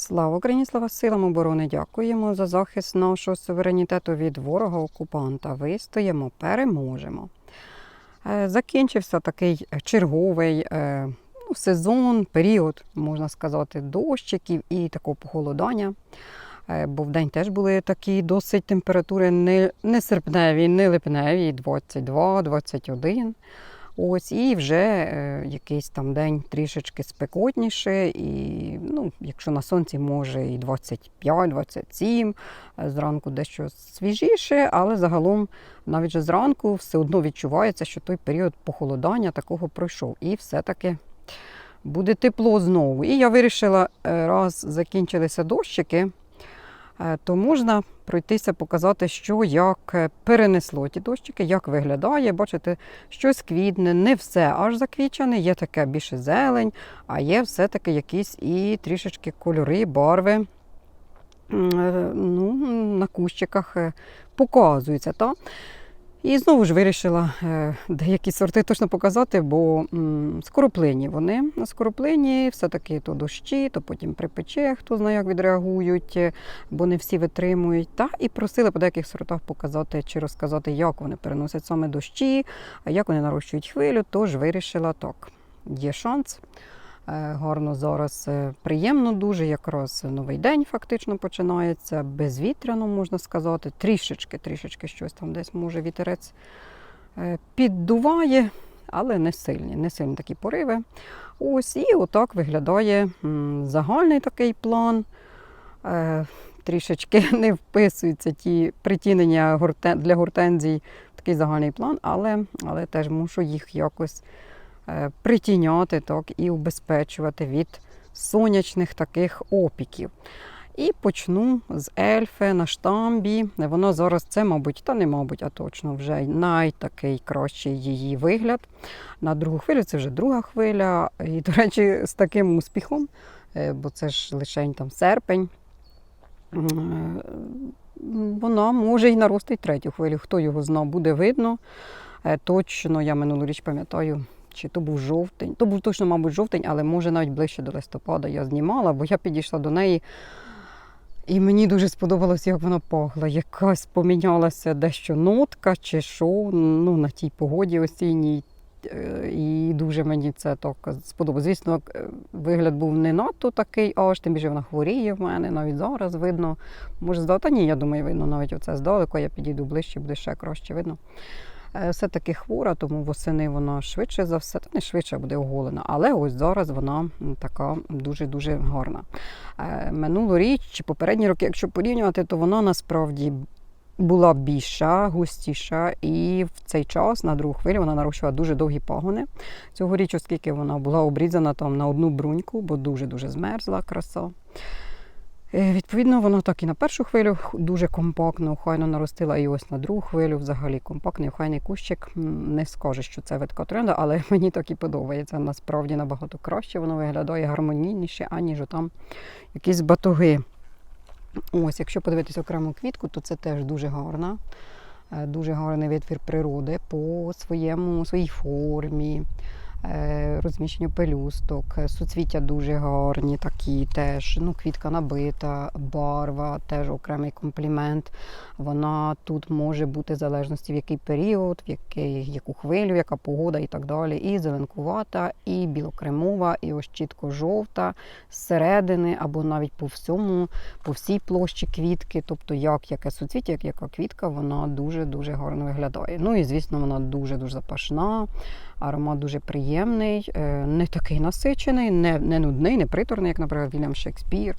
Слава Україні, слава силам оборони! Дякуємо за захист нашого суверенітету від ворога окупанта. Вистоїмо, переможемо. Е, Закінчився такий черговий е, ну, сезон, період, можна сказати, дощиків і такого похолодання. Е, Бо в день теж були такі досить температури не, не серпневі, не липневі, 22-21. Ось, і вже е, якийсь там день трішечки спекотніше, і ну, якщо на сонці може і 25-27, е, зранку дещо свіжіше, але загалом навіть же зранку все одно відчувається, що той період похолодання такого пройшов. І все-таки буде тепло знову. І я вирішила, е, раз закінчилися дощики, е, то можна пройтися, показати, що як е, перенесло ті дощики, як виглядає. Бачите, щось квітне, не все аж заквічене, є таке більше зелень, а є все-таки якісь і трішечки кольори, барви е, ну, на кущиках показується. показуються. Та? І знову ж вирішила е, деякі сорти точно показати, бо м, скороплинні вони. На скороплинні все-таки то дощі, то потім припече, хто знає, як відреагують, е, бо не всі витримують. Та і просили по деяких сортах показати чи розказати, як вони переносять саме дощі, а як вони нарощують хвилю. Тож вирішила так. Є шанс. Е, Гарно зараз е, приємно дуже, якраз новий день фактично починається, безвітряно, можна сказати. Трішечки, трішечки щось там десь може вітерець е, піддуває, але не сильні, не сильні такі пориви. Ось і отак виглядає загальний такий план. Трішечки не вписуються ті притінення для гортензій такий загальний план, але, але теж мушу їх якось притіняти так, і убезпечувати від сонячних таких опіків. І почну з ельфи на штамбі. Воно зараз це, мабуть, та не мабуть, а точно вже найтакий кращий її вигляд. На другу хвилю це вже друга хвиля. І, до речі, з таким успіхом, е, бо це ж лише там серпень. е, Вона може і наростить третю хвилю. Хто його знав, буде видно. Е, Точно, я минулу річ пам'ятаю, чи то був жовтень. То був точно, мабуть, жовтень, але може навіть ближче до листопада я знімала, бо я підійшла до неї. І мені дуже сподобалось, як вона пахла. Якась помінялася дещо нотка чи що ну, на тій погоді осінній. Е, І дуже мені це так сподобалось. Звісно, е, вигляд був не надто такий, аж тим більше вона хворіє в мене, навіть зараз видно. Може, здалека, та ні, я думаю, видно навіть оце здалеку, я підійду ближче, буде ще краще видно. Е, Все-таки хвора, тому восени вона швидше за все, та не швидше буде оголена. Але ось зараз вона така дуже-дуже гарна. Е, Минулоріч чи попередні роки, якщо порівнювати, то вона насправді була більша, густіша, і в цей час на другу хвилю вона нарощувала дуже довгі пагони. Цьогоріч, оскільки вона була обрізана там на одну бруньку, бо дуже-дуже змерзла краса. Е, Відповідно, воно так і на першу хвилю дуже компактно, охайно наростила, і ось на другу хвилю взагалі компактний, охайний кущик. Не скажу, що це витка тренда, але мені так і подобається. Насправді набагато краще воно виглядає гармонійніше, аніж там якісь батуги. Ось, якщо подивитися окрему квітку, то це теж дуже гарна, е, дуже гарний витвір природи по своєму, своїй формі, е, розміщенню пелюсток. Суцвіття дуже гарні, такі теж. Ну, квітка набита, барва, теж окремий комплімент. Вона тут може бути в залежності в який період, в який, яку хвилю, яка погода і так далі. І зеленкувата, і білокремова, і ось чітко жовта зсередини, або навіть по всьому, по всій площі квітки. Тобто, як яке суцвіття, як яка квітка, вона дуже-дуже гарно виглядає. Ну і звісно, вона дуже-дуже запашна. Аромат дуже приємний, е, не такий насичений, не, не нудний, не приторний, як, наприклад, Вільям Шекспір.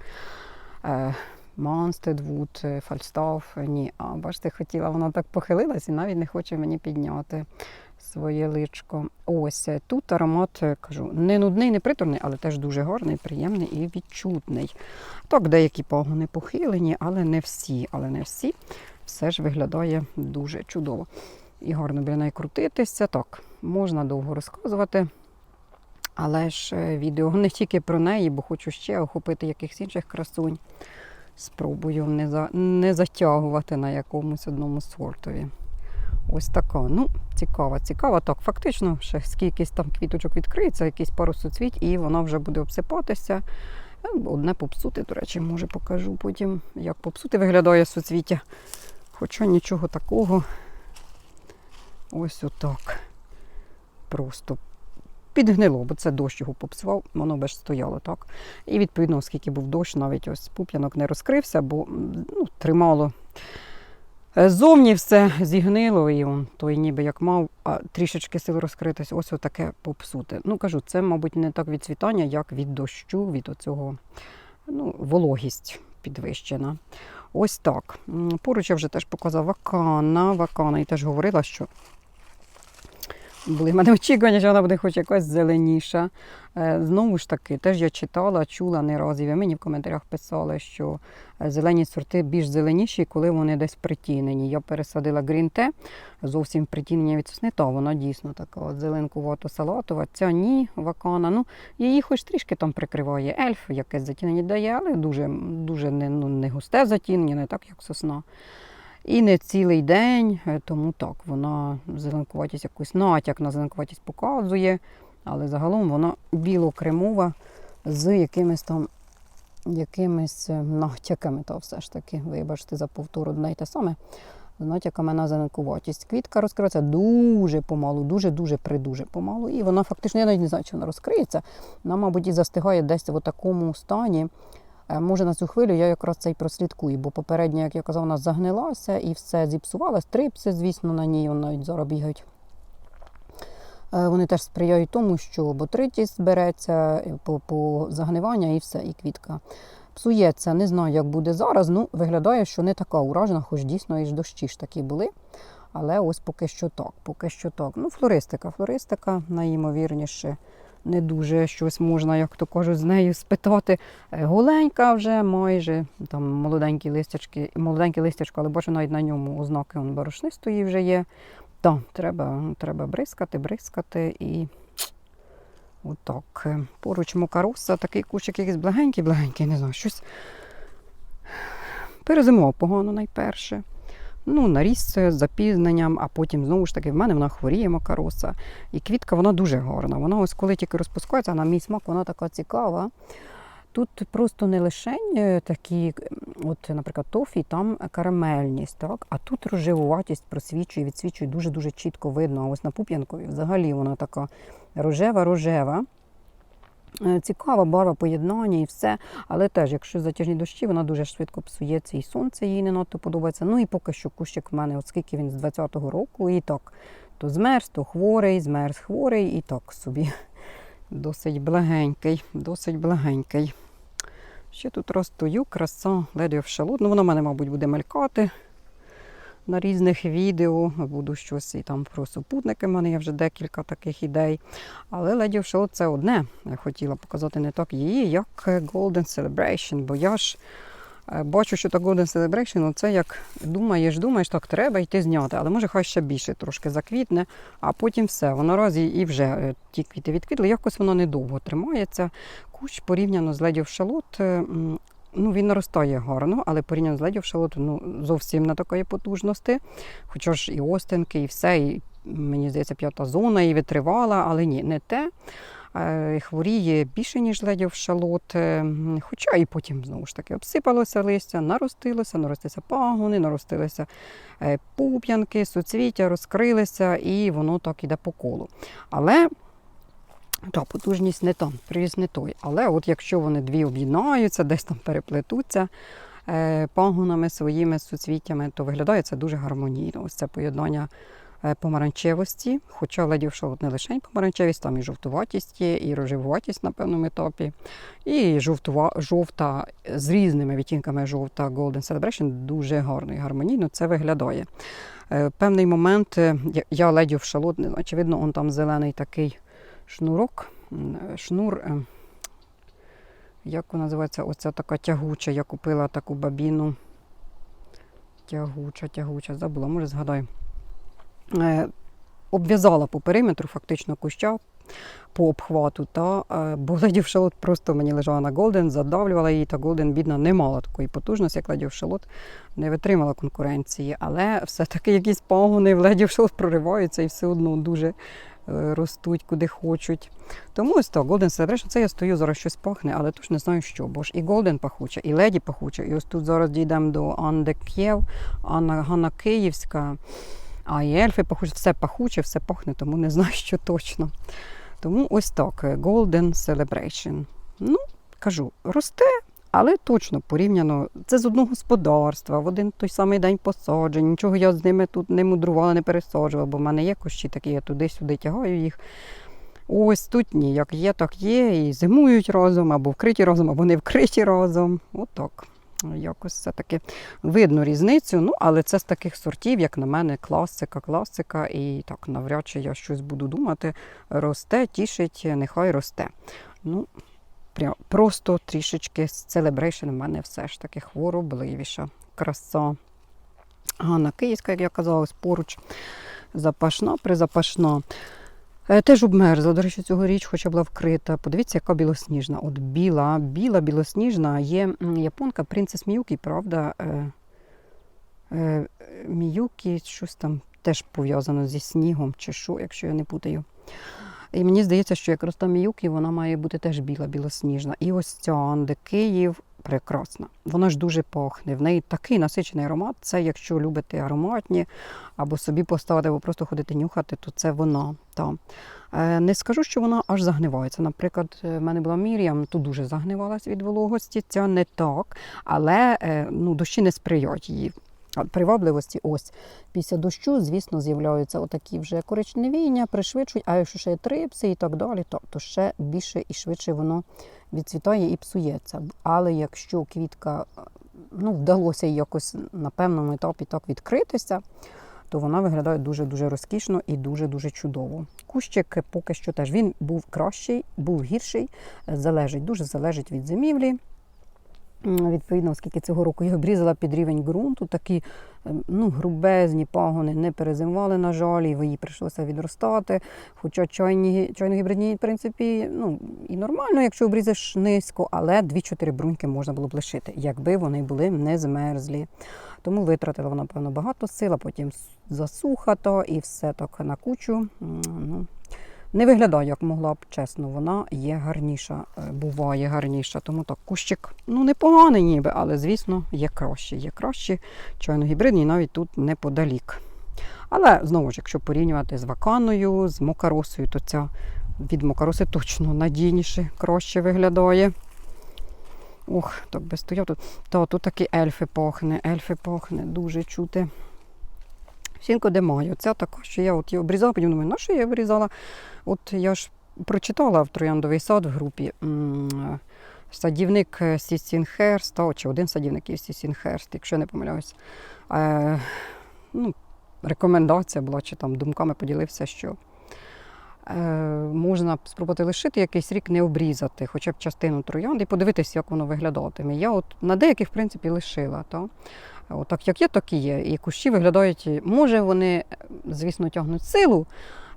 Е, Манстедвуд, е, Фальстаф, ні. А бачите, хотіла, вона так похилилась і навіть не хоче мені підняти своє личко. Ось тут аромат, кажу, не нудний, не приторний, але теж дуже гарний, приємний і відчутний. Так, деякі пагони похилені, але не всі. Але не всі. Все ж виглядає дуже чудово. І гарно біля неї крутитися. Так, можна довго розказувати. Але ж е, відео не тільки про неї, бо хочу ще охопити якихось інших красунь. Спробую не, за, не затягувати на якомусь одному сортові. Ось така. Ну, цікава, цікава. Так, фактично, ще скількись там квіточок відкриється, якісь пару суцвіть, і вона вже буде обсипатися. Е, Одне попсути, до речі, може покажу потім, як попсути виглядає суцвіття. Хоча нічого такого. Ось отак. Просто підгнило, бо це дощ його попсував, воно би ж стояло так. І відповідно, оскільки був дощ, навіть ось пуп'янок не розкрився, бо ну, тримало. Е, Зовні все зігнило, і он той ніби як мав, а трішечки сил розкритись, ось отаке попсуте. Ну кажу, це, мабуть, не так від світання, як від дощу, від оцього, ну, вологість підвищена. Ось так. Поруч я вже теж показав вакана. Вакана і теж говорила, що були в мене очікування, що вона буде хоч якась зеленіша. Е, Знову ж таки, теж я читала, чула не раз, і ви мені в коментарях писали, що е, зелені сорти більш зеленіші, коли вони десь притінені. Я пересадила грінте, зовсім притінення від сосни, та вона дійсно така от зеленкувато салатова. Ця ні, вакана. Ну, її хоч трішки там прикриває ельф, якесь затінення дає, але дуже, дуже не, ну, не густе затінення, не так, як сосна. І не цілий день, е, тому так, вона зеленкуватість якусь натяк на зеленкуватість показує, але загалом вона біло-кремова з якимись там якимись е, натяками, то все ж таки, вибачте за повтор одне й те саме. З натяками на зеленкуватість. Квітка розкривається дуже помалу, дуже-дуже придуже помалу. І вона фактично, я навіть не знаю, чи вона розкриється. Вона, мабуть, і застигає десь в такому стані. Е, Може, на цю хвилю я якраз це й прослідкую, бо попередньо, як я казав, вона загнилася і все зіпсувалось. Трипси, звісно, на ній вони навіть зараз бігають. Е, Вони теж сприяють тому, що ботритіс береться е, по, по загнивання і все, і квітка. Псується, не знаю, як буде зараз. Ну, виглядає, що не така уражена, хоч дійсно і ж дощі ж такі були. Але ось поки що так, поки що так. Ну, флористика, флористика, найімовірніше, не дуже щось можна, як то кажуть, з нею спитати. Е, Голенька вже майже, там молоденькі листячки, молоденьке листячко, але бачу навіть на ньому ознаки он борошнистої вже є. Так, треба, треба бризкати, бризкати і отак. Е, Поруч мокаруса, такий кущик якийсь благенький, благенький, не знаю, щось перезимував погано найперше. Ну, наріс з запізненням, а потім знову ж таки в мене вона хворіє макароса. І квітка вона дуже гарна. Вона ось коли тільки розпускається, на мій смак вона така цікава. Тут просто не лише е, такі, от, наприклад, тофі, там карамельність, так? а тут розживуватість просвічує, відсвічує дуже-дуже чітко видно. А ось на пуп'янкові взагалі вона така рожева-рожева. Е, Цікава барва поєднання і все. Але теж, якщо затяжні дощі, вона дуже швидко псується і сонце їй не надто подобається. Ну і поки що кущик в мене, от скільки він з 20-го року, і так, то змерз, то хворий, змерз хворий, і так собі. Досить благенький, досить благенький. Ще тут розстою, краса ледве в шалот. Ну, вона в мене, мабуть, буде мелькати на різних відео. Буду щось і там про супутники. в мене є вже декілька таких ідей. Але леді в шалот це одне. Я хотіла показати не так її, як Golden Celebration. Бо я ж е, бачу, що так Golden Celebration, це як думаєш, думаєш, так треба йти зняти. Але може хай ще більше трошки заквітне, а потім все. Воно раз і, і вже е, ті квіти відквітли. Якось воно недовго тримається. Кущ порівняно з леді в шалот. Ну, він наростає гарно, але порівняно з леді в шалот ну, зовсім не такої потужності. Хоча ж і остинки, і все, і мені здається, п'ята зона, і витривала, але ні, не те. Е, Хворіє більше, ніж леді шалот. Хоча і потім знову ж таки обсипалося листя, наростилося, наростилися пагони, наростилися е, пуп'янки, суцвіття, розкрилися, і воно так іде по колу. Але та потужність не там, привіз не той. Але от якщо вони дві об'єднаються, десь там переплетуться е, пагонами своїми суцвіттями, то виглядає це дуже гармонійно. Ось це поєднання е, помаранчевості. Хоча ледів шалот не лише помаранчевість, там і жовтуватість є, і рожевуватість на певному етапі, і жовтува, жовта з різними відтінками жовта Golden Celebration дуже гарно і гармонійно це виглядає. Е, Певний момент е, я ледів шалот, очевидно, он там зелений такий шнурок, шнур. е, Як вона називається? Оця така тягуча. Я купила таку бабіну. Тягуча, тягуча, забула, може згадаю. Е, Обв'язала по периметру фактично куща по обхвату. Та е, бо шалот просто мені лежала на Голден, задавлювала її, та Голден, бідна, не мала такої потужності, як шалот, не витримала конкуренції. Але все-таки якісь пагони в шалот прориваються і все одно дуже ростуть куди хочуть. Тому ось так, Golden Celebration, це я стою, зараз щось пахне, але теж не знаю що. Бо ж і Golden пахуча, і Леді пахуча. І ось тут зараз дійдемо до Анде Кєв, Анна Ганна Київська, а і ельфи пахучі, все пахуче, все пахне, тому не знаю, що точно. Тому ось так, е, Golden Celebration. Ну, кажу, росте, але точно порівняно. Це з одного господарства, в один той самий день посаджень. Нічого я з ними тут не мудрувала, не пересаджувала, бо в мене є кущі такі, я туди-сюди тягаю їх. Ось тут ні, як є, так є. І зимують разом, або вкриті разом, або не вкриті разом. Отак. Якось все-таки видно різницю. Ну, але це з таких сортів, як на мене, класика, класика. І так навряд чи я щось буду думати. Росте, тішить, нехай росте. Ну, прям, просто трішечки Celebration в мене все ж таки хворобливіша краса. Ганна Київська, як я казала, поруч запашна, призапашна. Е, Теж обмерзла, до речі, цьогоріч, хоча була вкрита. Подивіться, яка білосніжна. От біла, біла, білосніжна. Є японка Принцес Міюкі, правда. Е, е, Міюкі, щось там теж пов'язано зі снігом чи що, якщо я не путаю. І мені здається, що якраз та Міюкі, вона має бути теж біла, білосніжна. І ось ця Анде Київ прекрасна. Вона ж дуже пахне. В неї такий насичений аромат. Це якщо любите ароматні, або собі поставити, або просто ходити нюхати, то це вона. Та. Е, Не скажу, що вона аж загнивається. Наприклад, е, в мене була Мір'ям, то дуже загнивалась від вологості. Ця не так, але е, ну, дощі не сприяють її. Привабливості ось після дощу, звісно, з'являються отакі вже коричневіння, пришвидшують, а якщо ще є трипси і так далі, то, то ще більше і швидше воно відцвітає і псується. Але якщо квітка ну, вдалося якось на певному етапі так відкритися, то вона виглядає дуже-дуже розкішно і дуже-дуже чудово. Кущик поки що теж він був кращий, був гірший, залежить, дуже залежить від зимівлі. Відповідно, оскільки цього року я обрізала під рівень ґрунту, такі е, ну, грубезні пагони не перезимували, на жаль, і її прийшлося відростати. Хоча чайні, чайно-гібридні, в принципі, ну, і нормально, якщо обрізаєш низько, але 2-4 бруньки можна було б лишити, якби вони були не змерзлі. Тому витратила вона, певно, багато сил, а потім засуха то і все так на кучу. Ну, не виглядає, як могла б, чесно, вона є гарніша, е, буває гарніша. Тому так, кущик ну непоганий ніби, але звісно, є кращі. Є кращі чайно-гібридні, навіть тут неподалік. Але знову ж, якщо порівнювати з ваканою, з мокаросою, то ця від мокароси точно надійніше, краще виглядає. Ох, так би стояв тут. Та тут такі ельфи пахне, ельфи пахне, дуже чути. Сінко де маю. Ця така, що я от її обрізала, потім думаю, на що я обрізала? От я ж прочитала в Трояндовий сад в групі. Садівник Сісінхерст, та, чи один садівник Сісінхерст, якщо я не помиляюсь. Е, ну, рекомендація була, чи там думками поділився, що е, можна спробувати лишити якийсь рік, не обрізати, хоча б частину троянди, і подивитися, як воно виглядатиме. Я от на деяких, в принципі, лишила. Та? От так як є, так і є. І кущі виглядають, може, вони, звісно, тягнуть силу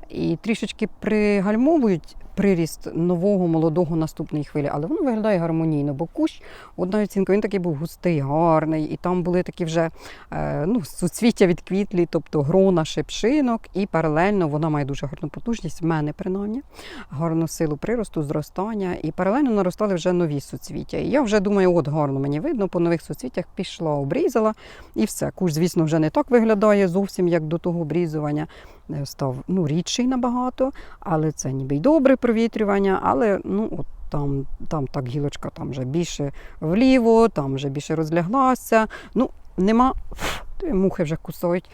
і трішечки пригальмовують приріст нового молодого наступної хвилі, але воно виглядає гармонійно, бо кущ, одна оцінка, він такий був густий, гарний, і там були такі вже е, ну, суцвіття відквітлі, тобто грона шипшинок, і паралельно вона має дуже гарну потужність, в мене принаймні, гарну силу приросту, зростання, і паралельно наростали вже нові суцвіття. І я вже думаю, от гарно мені видно, по нових суцвіттях пішла, обрізала, і все. Кущ, звісно, вже не так виглядає зовсім, як до того обрізування. Е, Став ну, рідший набагато, але це ніби й добре провітрювання, але ну, от там, там так гілочка там вже більше вліво, там вже більше розляглася. Ну, нема, фу, мухи вже кусають.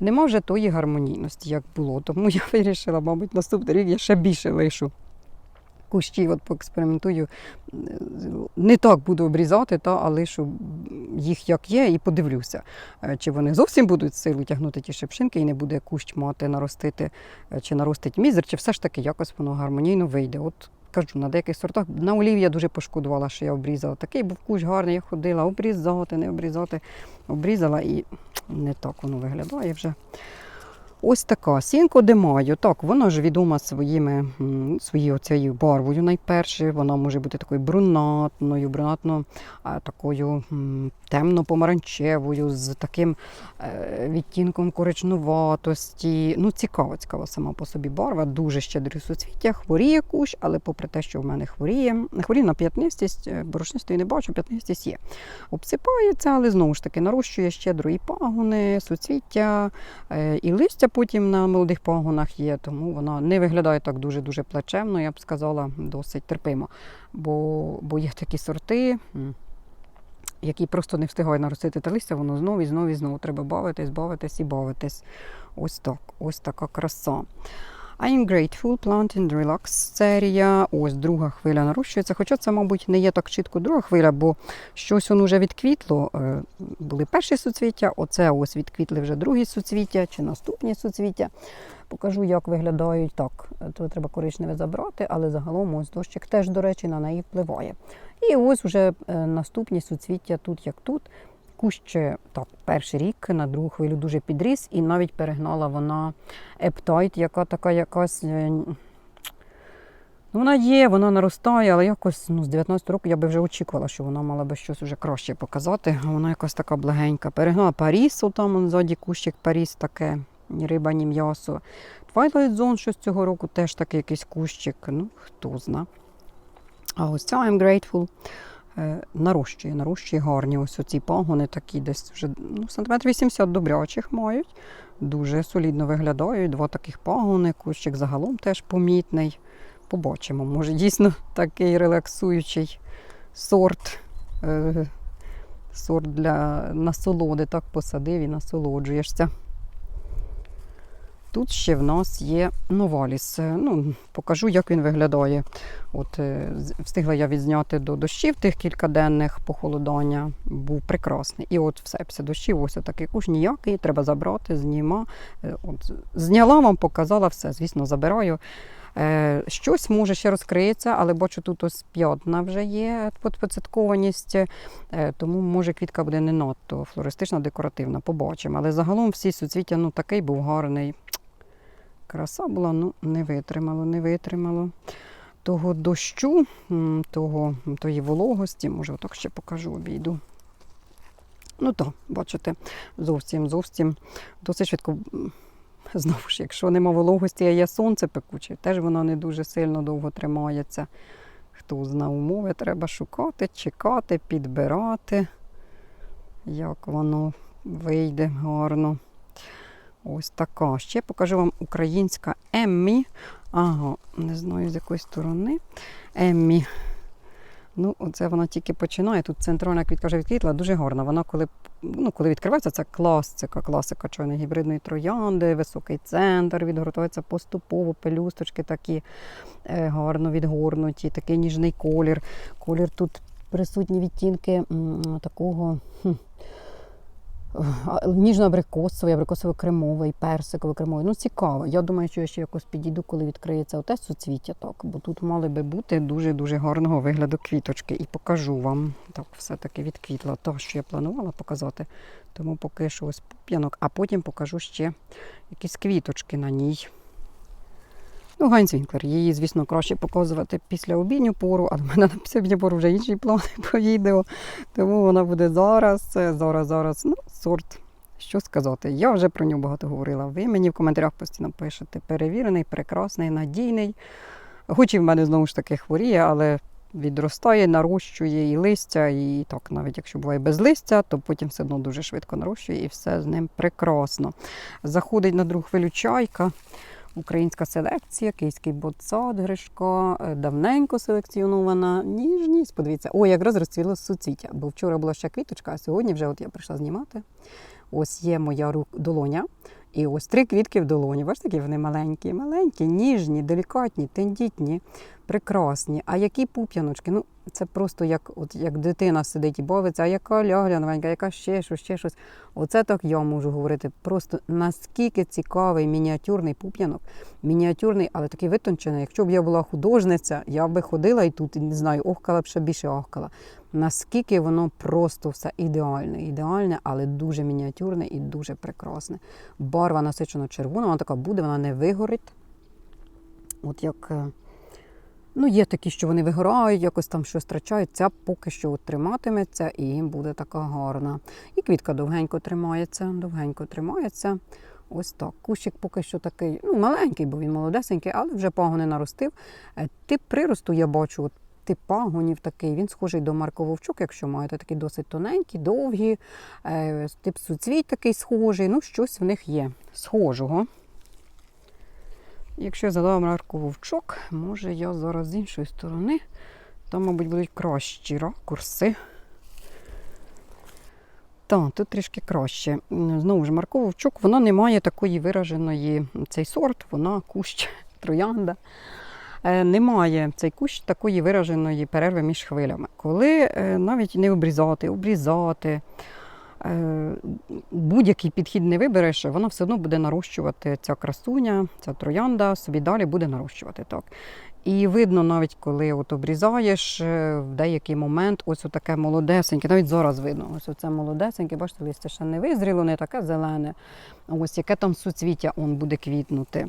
Нема вже тої гармонійності, як було. Тому я вирішила, мабуть, наступний рік я ще більше лишу кущів, от поекспериментую. Е, Не так буду обрізати, та, а лишу їх як є, і подивлюся, е, чи вони зовсім будуть силу тягнути ті шипшинки, і не буде кущ мати наростити, е, чи наростить мізер, чи все ж таки якось воно гармонійно вийде. От кажу, на деяких сортах на олів я дуже пошкодувала, що я обрізала. Такий був кущ гарний, я ходила, обрізати, не обрізати. Обрізала і не так воно виглядає вже. Ось така Сінко де Майо. Так, вона ж відома своїми, своєю цією барвою найперше. Вона може бути такою брунатною, брунатно такою темно-помаранчевою, з таким е, відтінком коричнуватості. Ну, цікава, цікава сама по собі барва, дуже щедрі суцвіття, хворіє кущ, але попри те, що в мене хворіє, хворіє на п'ятнистість, е, борошнистої не бачу, п'ятнистість є. Обсипається, але знову ж таки нарощує щедро і пагони, суцвіття, е, і листя потім на молодих пагонах є, тому вона не виглядає так дуже-дуже плачевно, я б сказала, досить терпимо. Бо, бо є такі сорти, які просто не встигають наростити та листя, воно знову і знову і знову треба бавитись, бавитись і бавитись. Ось так, ось така краса. I'm grateful, plant and relax серія. Ось друга хвиля нарощується. Хоча це, мабуть, не є так чітко друга хвиля, бо щось воно вже відквітло. Е, Були перші суцвіття, оце ось відквітли вже другі суцвіття чи наступні суцвіття. Покажу, як виглядають так. То треба коричневе забрати, але загалом ось дощик теж, до речі, на неї впливає. І ось вже е, наступні суцвіття тут як тут. Кущ так, перший рік на другу хвилю дуже підріс, і навіть перегнала вона ептайт, яка така якась. е, Ну, вона є, вона наростає, але якось ну, з 19 року я би вже очікувала, що вона мала би щось уже краще показати. Вона якась така благенька. Перегнала Паріс, там ззаді кущик Паріс таке, ні риба, ні м'ясо. Twilight Zone щось цього року теж такий якийсь кущик, ну хто зна. А ось ця I'm grateful. Е, Нарощує, нарощує гарні. Ось оці пагони такі десь вже ну, сантиметр 80 добрячих мають. Дуже солідно виглядають. Два таких пагони, кущик загалом теж помітний. Побачимо, може дійсно такий релаксуючий сорт. Е, сорт для насолоди. Так посадив і насолоджуєшся. Тут ще в нас є новаліс. Е, Ну, покажу, як він виглядає. От, е, встигла я відзняти до дощів тих кількаденних похолодання. Був прекрасний. І от все, після дощів, ось такий куш ніякий, треба забрати, зніма. Е, От, зняла вам, показала все, звісно, забираю. Е, Щось може ще розкриється, але бачу, тут ось п'ятна вже є под- поцяткованість, е, тому може квітка буде не надто флористична, декоративна. Побачимо. Але загалом всі суцвіття ну, такий був гарний. Краса була, ну не витримало, не витримало. Того дощу, того, тої вологості, може, отак ще покажу, обійду. Ну так, бачите, зовсім, зовсім досить швидко. Знову ж, якщо нема вологості, а є сонце пекуче, теж воно не дуже сильно довго тримається. Хто зна умови, треба шукати, чекати, підбирати, як воно вийде гарно. Ось така. Ще покажу вам українська Еммі. Ага, не знаю з якої сторони. Еммі. Ну, оце вона тільки починає. Тут центральна квітка вже відквітла, дуже гарна. Вона коли, ну, коли відкривається, це класика, класика чорної гібридної троянди, високий центр, відгортується поступово, пелюсточки такі е, гарно відгорнуті, такий ніжний колір. Колір тут присутні відтінки такого. Хм, Ніжно-абрикосовий, абрикосово-кремовий, персиково-кремовий. Ну, цікаво. Я думаю, що я ще якось підійду, коли відкриється оте суцвіття, так, бо тут мали би бути дуже-дуже гарного вигляду квіточки. І покажу вам. Так, все-таки відквітла те, що я планувала показати. Тому поки що ось п'янок, а потім покажу ще якісь квіточки на ній. Ну, Гайнс Вінклер. Її, звісно, краще показувати після обідню пору, але в мене на після пору вже інші плани по відео. Тому вона буде зараз, зараз, зараз. Ну, сорт. Що сказати? Я вже про нього багато говорила. Ви мені в коментарях постійно пишете. Перевірений, прекрасний, надійний. Хоч і в мене знову ж таки хворіє, але відростає, нарощує і листя, і так, навіть якщо буває без листя, то потім все одно дуже швидко нарощує і все з ним прекрасно. Заходить на другу хвилю чайка. Українська селекція, київський ботсад, Гришко, е, давненько селекціонована. Ніжність. Подивіться, о, якраз розцвіло суцвіття, бо вчора була ще квіточка, а сьогодні вже от я прийшла знімати. Ось є моя рук, долоня. І ось три квітки в долоні. Бачите, які вони маленькі, маленькі, ніжні, делікатні, тендітні, прекрасні. А які пуп'яночки? Ну, це просто як, от, як дитина сидить і бавиться, а яка лягля новенька, яка ще щось, ще щось. Оце так я можу говорити. Просто наскільки цікавий мініатюрний пуп'янок, мініатюрний, але такий витончений. Якщо б я була художниця, я би ходила і тут, не знаю, охкала б ще більше охкала. Наскільки воно просто все ідеальне, ідеальне, але дуже мініатюрне і дуже прекрасне. Барва насичено червона, вона така буде, вона не вигорить. От як. Ну, є такі, що вони вигорають, якось там щось втрачають. Ця поки що триматиметься і їм буде така гарна. І квітка довгенько тримається, довгенько тримається. Ось так. Кущик поки що такий, ну, маленький, бо він молодесенький, але вже пагони наростив. Е, Тип приросту я бачу, от тип пагонів такий, він схожий до Марко Вовчук, якщо маєте такі досить тоненькі, довгі, е, тип суцвіть такий схожий. Ну, щось в них є схожого. Якщо я задала Марко Вовчок, може я зараз з іншої сторони. Там, мабуть, будуть кращі ракурси. Так, тут трішки краще. Знову ж, Марко Вовчук, вона не має такої вираженої цей сорт, вона кущ троянда. Е, Немає цей кущ такої вираженої перерви між хвилями. Коли е, навіть не обрізати, обрізати, будь-який підхід не вибереш, вона все одно буде нарощувати ця красуня, ця троянда собі далі буде нарощувати. так. І видно, навіть коли от обрізаєш е, в деякий момент, ось таке молодесеньке, навіть зараз видно, ось оце молодесеньке, бачите, листя ще не визріло, не таке зелене. Ось яке там суцвіття он буде квітнути.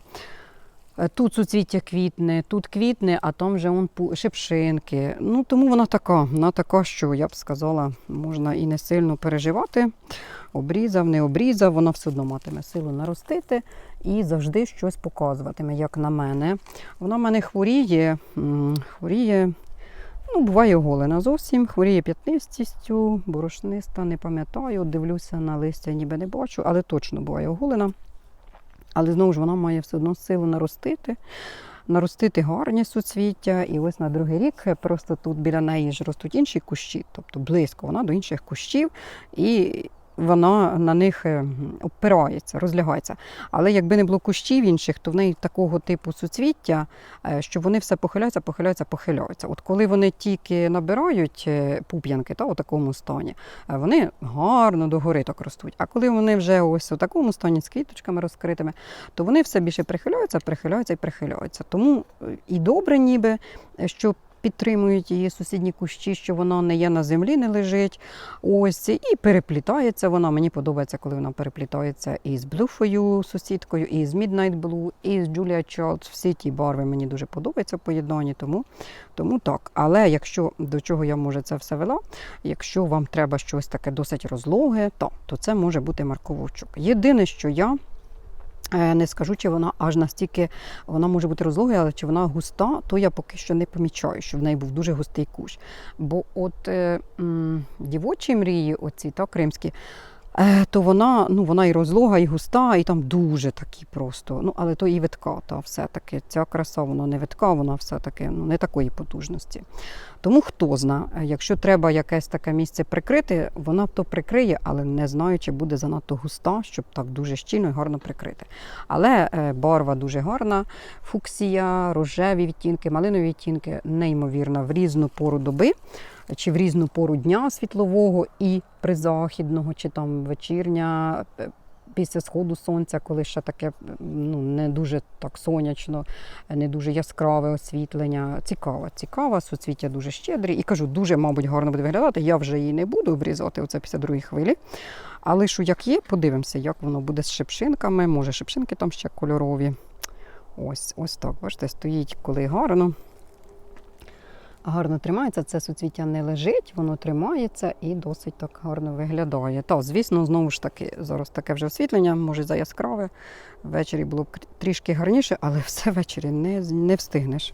Е, Тут суцвіття квітне, тут квітне, а там вже он шипшинки. Ну тому вона така, вона така, що я б сказала, можна і не сильно переживати. Обрізав, не обрізав, вона все одно матиме силу наростити і завжди щось показуватиме, як на мене. Вона в мене хворіє, хворіє, ну, буває оголена зовсім, хворіє п'ятнистістю, борошниста, не пам'ятаю, дивлюся на листя, ніби не бачу, але точно буває оголена. Але знову ж вона має все одно силу наростити, наростити гарні суцвіття. І ось на другий рік просто тут біля неї ж ростуть інші кущі, тобто близько вона до інших кущів, і вона на них е, опирається, розлягається. Але якби не було кущів інших, то в неї такого типу суцвіття, е, що вони все похиляються, похиляються, похиляються. От коли вони тільки набирають е, пуп'янки та, у такому стані, е, вони гарно догори так ростуть. А коли вони вже ось у такому стані з квіточками розкритими, то вони все більше прихиляються, прихиляються і прихиляються. Тому і добре, ніби, що підтримують її сусідні кущі, що вона не є на землі, не лежить. Ось і переплітається вона. Мені подобається, коли вона переплітається і з блюфою сусідкою, і з Midnight Blue, і з Julia Child. Всі ті барви мені дуже подобаються в поєднанні, тому, тому так. Але якщо до чого я може це все вела, якщо вам треба щось таке досить розлоге, то, то це може бути марковочок. Єдине, що я. Е, Не скажу, чи вона аж настільки вона може бути розлогою, але чи вона густа, то я поки що не помічаю, що в неї був дуже густий кущ. Бо от е, м, дівочі мрії, оці та кримські, то вона, ну, вона і розлога, і густа, і там дуже такі просто. Ну, але то і витка, та все-таки ця краса, вона не витка, вона все-таки ну, не такої потужності. Тому хто зна, е, якщо треба якесь таке місце прикрити, вона то прикриє, але не знаю, чи буде занадто густа, щоб так дуже щільно і гарно прикрити. Але е, барва дуже гарна, фуксія, рожеві відтінки, малинові відтінки, неймовірна в різну пору доби. Чи в різну пору дня світлового і призахідного, чи там вечірня, е, після сходу сонця, коли ще таке ну, не дуже так сонячно, не дуже яскраве освітлення. Цікава, цікава, суцвіття дуже щедрі. І кажу, дуже, мабуть, гарно буде виглядати. Я вже її не буду обрізати, оце після другої хвилі. Але що як є, подивимося, як воно буде з шипшинками. Може, шипшинки там ще кольорові. Ось, ось так. Бачите, стоїть коли гарно. Гарно тримається, це суцвіття не лежить, воно тримається і досить так гарно виглядає. Та, звісно, знову ж таки, зараз таке вже освітлення, може за яскраве. Ввечері було б трішки гарніше, але все ввечері не, не встигнеш.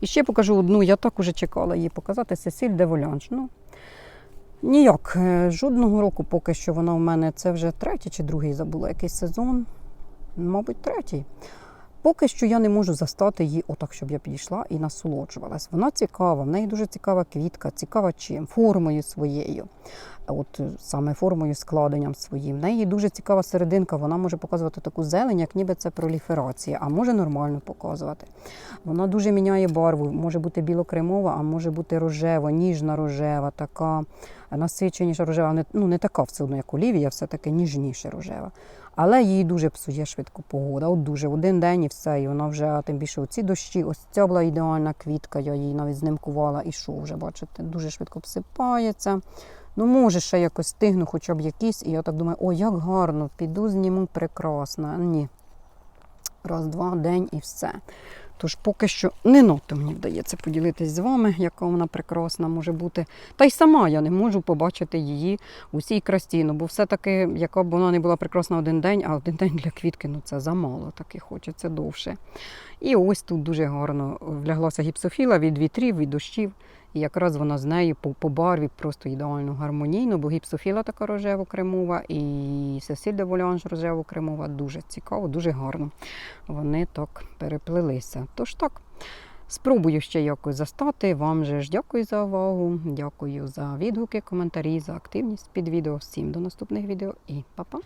І ще покажу одну, я так уже чекала її показати, Сесіль де Волянж. Ну, ніяк, е, жодного року поки що вона у мене, це вже третій чи другий забула якийсь сезон. Мабуть, третій. Поки що я не можу застати її отак, щоб я підійшла і насолоджувалась. Вона цікава, в неї дуже цікава квітка, цікава чим, формою своєю. От е, саме формою, складенням своїм. В неї дуже цікава серединка, вона може показувати таку зелень, як ніби це проліферація, а може нормально показувати. Вона дуже міняє барву, може бути білокремова, а може бути рожева, ніжна рожева, така насиченіша рожева, не, ну не така все одно, як олівія, все-таки ніжніше рожева. Але їй дуже псує швидко погода. От дуже один день і все. І вона вже, тим більше оці дощі, ось ця була ідеальна квітка, я її навіть знимкувала і що вже, бачите, дуже швидко всипається. Ну, може, ще якось стигну, хоча б якісь. І я так думаю, о, як гарно, піду зніму прекрасно. Ні. Раз, два, день і все. Тож поки що не надто мені вдається поділитись з вами, яка вона прекрасна може бути. Та й сама я не можу побачити її усій крастіну. Ну, бо все-таки, яка б вона не була прекрасна один день, а один день для квітки ну це замало, таки хочеться довше. І ось тут дуже гарно вляглася гіпсофіла від вітрів, від дощів. І якраз вона з нею по, по барві просто ідеально гармонійно, бо гіпсофіла така рожево-кремова і Сесіль де Волянж рожево-кремова. Дуже цікаво, дуже гарно. Вони так переплелися. Тож так, спробую ще якось застати. Вам же ж дякую за увагу. Дякую за відгуки, коментарі, за активність під відео. Всім до наступних відео і па-па!